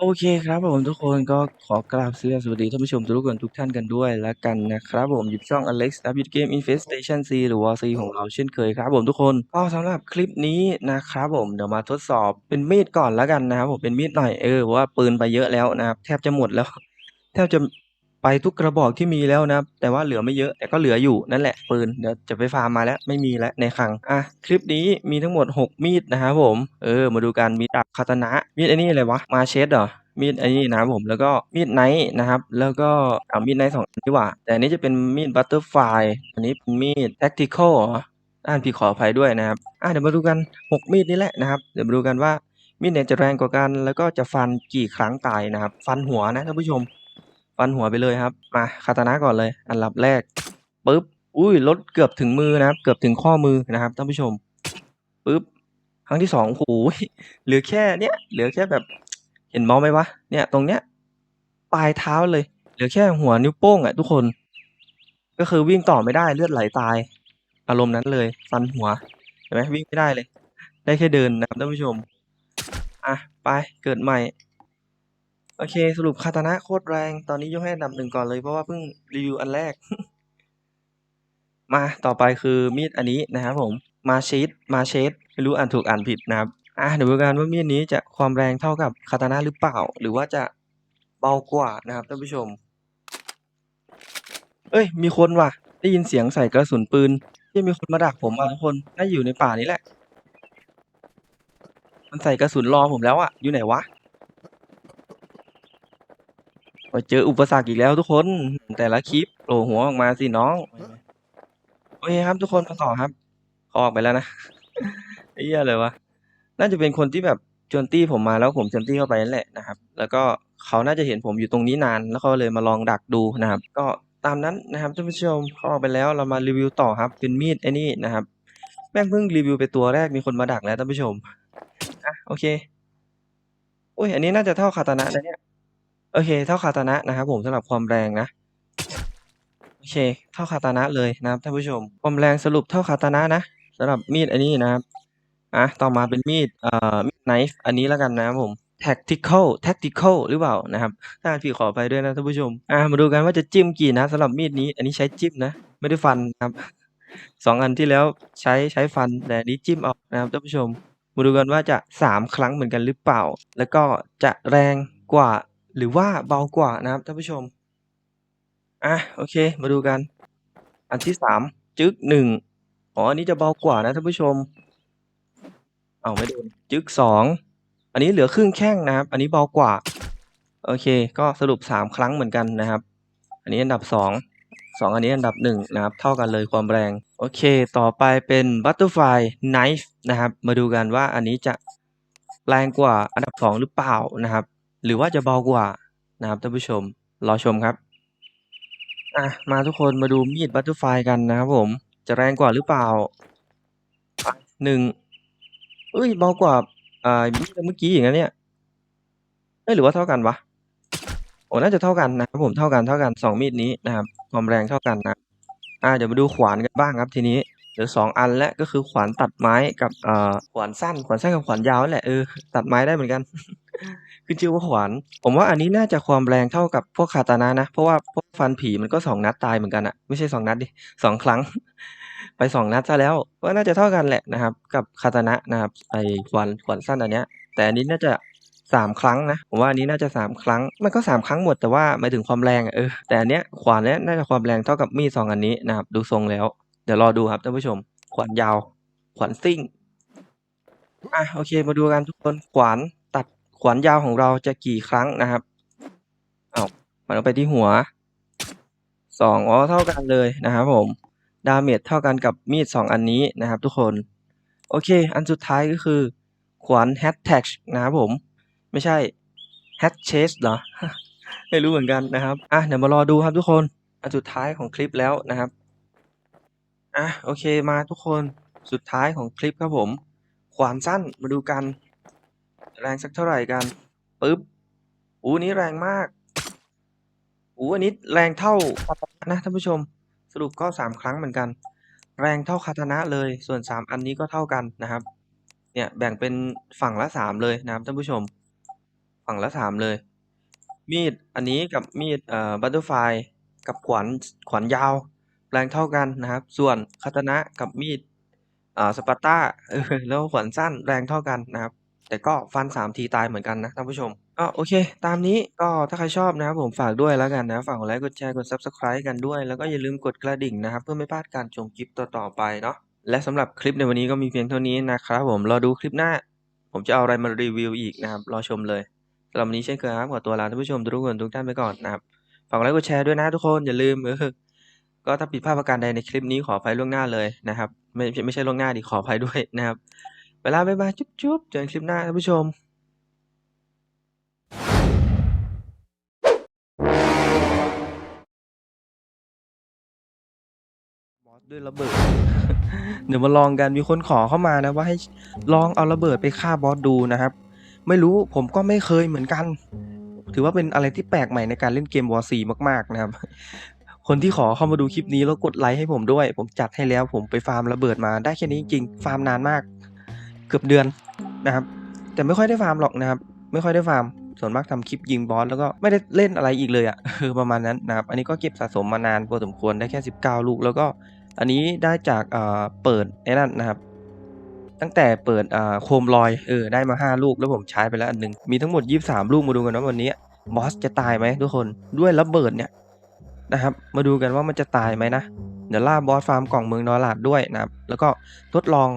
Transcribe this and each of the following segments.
โอเคครับผมทุกคนก็ขอกราบสวัสดีท่านผู้ชมทุกคนทุกท่านกันด้วยแล้วกันนะครับผมอยู่ช่อง Alex อัปเดตเกม Infestation C หรือว่า C ของเราเช่นเคยครับผมทุกคนก็สำหรับคลิปนี้นะครับผมเดี๋ยวมาทดสอบเป็นมีดก่อนแล้วกันนะครับผมเป็นมีดหน่อยเออว่าปืนไปเยอะแล้วนะครับแทบจะหมดแล้ว แทบจะ ไปทุกกระบอกที่มีแล้วนะครับแต่ว่าเหลือไม่เยอะแต่ก็เหลืออยู่นั่นแหละปืนเดี๋ยวจะไปฟาร์มมาแล้วไม่มีแล้วในคลังอะคลิปนี้มีทั้งหมด 6 มีดนะครับผมเออมาดูกันมีดาบคาตนะมีดอ้นี่อะไรวะมาเชสเหรอมีดอ้นี่นะครับผมแล้วก็มีดไนท์นะครับ แล้วก็เอามีดไนท์สองอันดีกว่า แต่อันนี้จะเป็นมีดบัตเตอร์ไฟอันนี้เป็นมีดแท็กติคอลอ่านพี่ขออภัยด้วยนะครับอะเดี๋ยวมาดูกันหกมีดนี่แหละนะครับ เดี๋ยวมาดูกันว่ามีดไหนจะแรงกว่ากัน แล้วก็จะฟันกี่ครั้งตายนะครับ ฟันหัวนะท่านผู้ชม ฟันหัวไปเลยครับ มาคาตานะก่อนเลย อันดับแรกปึ๊บอุ้ยลดเกือบถึงมือนะครับ เกือบถึงข้อมือนะครับท่านผู้ชมปึ๊บครั้งที่สองโอ้โหเหลือแค่เนี้ยเหลือแค่แบบ เห็นมาส์ไหมวะเนี่ยตรงเนี้ยปลายเท้าเลย เหลือแค่หัวนิ้วโป้งอะทุกคน ก็คือวิ่งต่อไม่ได้เลือดไหลตาย อารมณ์นั้นเลยฟันหัวเห็นไหมวิ่งไม่ได้เลย ได้แค่เดินนะครับท่านผู้ชมอะไปเกิดใหม่ โอเค สรุปคาตานะโคตรแรง ตอนนี้ยกให้อันดับหนึ่งก่อนเลย เพราะว่าเพิ่งรีวิวอันแรก มาต่อไปคือมีดอันนี้นะครับผมมาเชดมาเชดไม่รู้อ่านถูกอ่านผิดนะครับอะเดี๋ยวดูกันว่ามีดนี้จะความแรงเท่ากับคาตานะหรือเปล่า หรือว่าจะเบากว่านะครับท่านผู้ชม เอ้ย มีคนว่ะ ได้ยินเสียงใส่กระสุนปืน ที่มีคนมาดักผมอะทุกคนน่าอยู่ในป่านี้แหละ มันใส่กระสุนรอผมแล้วอะอยู่ไหนวะ ไปเจออุปสรรคอีกแล้วทุกคน แต่ละคลิปโผล่หัวออกมาสิน้อง โอเคครับทุกคนมาต่อครับเขาออกไปแล้วนะไอ้เหี้ยเลยวะน่าจะเป็นคนที่แบบชวนตี้ผมมาแล้วผมชวนตี้เข้าไปนั่นแหละนะครับ แล้วก็เขาน่าจะเห็นผมอยู่ตรงนี้นาน แล้วเขาเลยมาลองดักดูนะครับ ก็ตามนั้นนะครับท่านผู้ชมเขาออกไปแล้วเรามารีวิวต่อครับ เป็นมีดไอ้นี่นะครับแม่งเพิ่งรีวิวไปตัวแรกมีคนมาดักแล้วท่านผู้ชมอะโอเคอุ้ยอันนี้น่าจะเท่าคาตานะนะเนี่ย โอเค เท่าคาตานะนะครับผมสำหรับความแรงนะ โอเค เท่าคาตานะเลยนะครับท่านผู้ชม ความแรงสรุปเท่าคาตานะนะสำหรับมีดอันนี้นะครับอะต่อมาเป็นมีดเอ่อมีดไนฟ์อันนี้แล้วกันนะครับผม tactical tactical หรือเปล่านะครับ ถ้าอ่านผิดขอไปด้วยนะท่านผู้ชม อะมาดูกันว่าจะจิ้มกี่นะสำหรับมีดนี้ อันนี้ใช้จิ้มนะ ไม่ได้ฟันนะครับสองอันที่แล้วใช้ใช้ฟันแต่นี้จิ้มเอานะครับท่านผู้ชม มาดูกันว่าจะสามครั้งเหมือนกันหรือเปล่า แล้วก็จะแรงกว่า หรือว่าเบากว่านะครับท่านผู้ชม อะโอเค มาดูกัน อันที่สามจึ๊กหนึ่งอ๋ออันนี้จะเบากว่านะท่านผู้ชม เอาไม่โดนจึ๊กสองอันนี้เหลือครึ่งแข้งนะครับ อันนี้เบากว่า โอเค ก็สรุปสามครั้งเหมือนกันนะครับ อันนี้อันดับสองสองอันนี้อันดับหนึ่งนะครับ เท่ากันเลยความแรง โอเค ต่อไปเป็น Butterfly Knife นะครับ มาดูกันว่าอันนี้จะแรงกว่าอันดับสองหรือเปล่านะครับ หรือว่าจะเบากว่านะครับท่านผู้ชม รอชมครับอะมาทุกคนมาดูมีดบัตเตอร์ไฟกันนะครับผม จะแรงกว่าหรือเปล่าหนึ่งเอ้ยเบากว่าอ่ามีดเมื่อกี้อย่างนั้นเนี่ยเอ้ยหรือว่าเท่ากันวะโอ้น่าจะเท่ากันนะครับผมเท่ากันเท่ากันสองมีดนี้นะครับความแรงเท่ากันนะอ่าเดี๋ยวมาดูขวานกันบ้างครับทีนี้เหลือสองอันและก็คือขวานตัดไม้กับอ่อขวานสั้นขวานสั้นกับขวานยาวนั่นแหละเออตัดไม้ได้เหมือนกัน ขึ้นชื่อว่าขวาน ผมว่าอันนี้น่าจะความแรงเท่ากับพวกคาตานะนะ เพราะว่าพวกฟันผีมันก็สองนัดตายเหมือนกันอะไม่ใช่สองนัดดิสองครั้ง ไปสองนัดซะแล้วก็น่าจะเท่ากันแหละนะครับ กับคาตานะนะครับ ไอ้ขวานขวานสั้นอันเนี้ย แต่อันนี้น่าจะสามครั้งนะผมว่าอันนี้น่าจะสามครั้ง มันก็สามครั้งหมดแต่ว่าหมายถึงความแรงอะเออแต่อันเนี้ยขวานเนี้ยน่าจะความแรงเท่ากับมีดสองอันนี้นะครับ ดูทรงแล้ว เดี๋ยวรอดูครับท่านผู้ชม ขวานยาว ขวานซิ่งอะโอเค มาดูกันทุกคนขวาน ขวานยาวของเราจะกี่ครั้งนะครับเอามันเอาไปที่หัวสองอ๋อเท่ากันเลยนะครับผมดาเมจเท่ากันกับมีดสองอันนี้นะครับทุกคน โอเค อันสุดท้ายก็คือ ขวานแฮชแท็กนะครับผม ไม่ใช่แฮชเชสเหรอ ไม่รู้เหมือนกันนะครับอะเดี๋ยวมารอดูครับทุกคน อันสุดท้ายของคลิปแล้วนะครับอะโอเคมาทุกคนสุดท้ายของคลิปครับผม ขวานสั้นมาดูกัน แรงสักเท่าไหร่กันปึ๊บอู้นี้แรงมากอู้อันนี้แรงเท่าคาตานะนะท่านผู้ชมสรุปก็สามครั้งเหมือนกัน แรงเท่าคาตานะเลยส่วนสามอันนี้ก็เท่ากันนะครับ เนี่ยแบ่งเป็นฝั่งละสามเลยนะครับท่านผู้ชม ฝั่งละสามเลย มีดอันนี้กับมีดเอ่อบัตเตอร์ไฟกับขวานขวานยาว แรงเท่ากันนะครับ ส่วนคาตนะกับมีดอ่าสปาร์ต้าแล้วขวานสั้นแรงเท่ากันนะครับ แต่ก็ฟันสามทีตายเหมือนกันนะท่านผู้ชมก็โอเค ตามนี้ก็ถ้าใครชอบนะครับผมฝากด้วยแล้วกันนะ ฝากกดไลค์กดแชร์กด Subscribe กันด้วย แล้วก็อย่าลืมกดกระดิ่งนะครับ เพื่อไม่พลาดการชมคลิปต่อๆไปเนาะและสำหรับคลิปในวันนี้ก็มีเพียงเท่านี้นะครับผมรอดูคลิปหน้า ผมจะเอาอะไรมารีวิวอีกนะครับรอชมเลยสำหรับวันนี้เช่นเคยครับขอตัวลาท่านผู้ชมทุกคนทุกท่านไปก่อนนะครับฝากกดไลค์กดแชร์ด้วยนะทุกคนอย่าลืมเออก็ถ้าผิดพลาดประการใดในคลิปนี้ขออภัยล่วงหน้าเลยนะครับ ไม่ไม่ใช่ล่วงหน้าดิขออภัยด้วยนะครับ เวลาบ๊ายบายจุ๊บๆเจอกันคลิปหน้าท่านผู้ชมบอสด้วยระเบิด เดี๋ยวมาลองกันมีคนขอเข้ามานะว่าให้ลองเอาระเบิดไปฆ่าบอสดูนะครับ ไม่รู้ผมก็ไม่เคยเหมือนกัน ถือว่าเป็นอะไรที่แปลกใหม่ในการเล่นเกมวอร์ซีมาก ๆ นะครับ คนที่ขอเข้ามาดูคลิปนี้แล้วกดไลค์ให้ผมด้วย ผมจัดให้แล้วผมไปฟาร์มระเบิดมาได้แค่นี้จริงๆฟาร์มนานมาก เกือบเดือนนะครับ แต่ไม่ค่อยได้ฟาร์มหรอกนะครับ ไม่ค่อยได้ฟาร์มส่วนมากทำคลิปยิงบอสแล้วก็ไม่ได้เล่นอะไรอีกเลยอะ่ะคือประมาณนั้นนะครับ อันนี้ก็เก็บสะสมมานานพอสมควรได้แค่ 19 ลูก แล้วก็อันนี้ได้จากเอ่อเปิดไอ้นั่นนะครับ ตั้งแต่เปิดอ่าโคมลอยเออได้มา 5 ลูกแล้วผมใช้ไปแล้วอันหนึ่งมีทั้งหมด 23 ลูกมาดูกันว่าวันนี้บอสจะตายไหมทุกคนด้วยระเบิดเนี่ยนะครับ มาดูกันว่ามันจะตายไหมนะเดี๋ยวล่าบอสฟาร์มกล่องเมืองนอร์ลาดด้วยนะครับ แล้วก็ทดลอง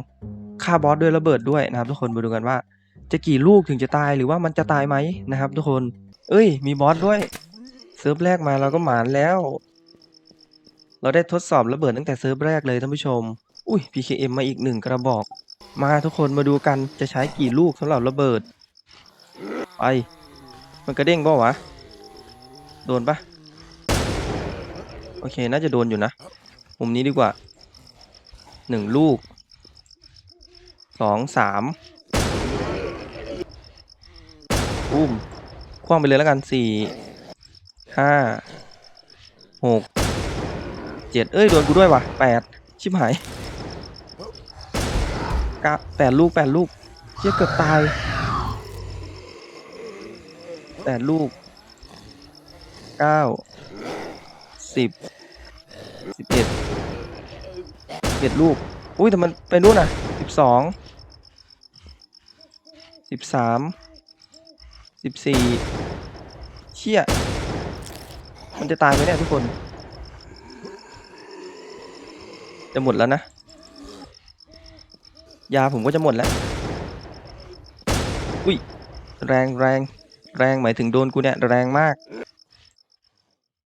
ฆ่าบอสด้วยระเบิดด้วยนะครับ ทุกคนมาดูกันว่า จะกี่ลูกถึงจะตายหรือว่ามันจะตายไหมนะครับ ทุกคน เอ้ย มีบอสด้วยเซิร์ฟแรกมาเราก็หมานแล้ว เราได้ทดสอบระเบิดตั้งแต่เซิร์ฟแรกเลยท่านผู้ชม อุ้ย PKM มาอีกหนึ่งกระบอก มาทุกคนมาดูกันจะใช้กี่ลูกสำหรับระเบิด ไป มันกระเด้งเปล่าวะ โดนปะโอเค น่าจะโดนอยู่นะมุมนี้ดีกว่าหนึ่งลูก สองสามอุ้มคว้างไปเลยแล้วกันสี่ห้าหกเจ็ดเอ้ย โดนกูด้วยว่ะแปดชิบหายก้าแปดลูกแปดลูกเชี่ยเกือบตายแปดลูกเก้าสิบสิบเอ็ดสิบเอ็ดลูก อุ้ยแต่มันไปนู่นอะสิบสอง สิบสามสิบสี่เชี่ย มันจะตายไหมเนี่ยทุกคน จะหมดแล้วนะ ยาผมก็จะหมดแล้ว อุ้ย แรงแรงแรงหมายถึงโดนกูเนี่ย แรงมาก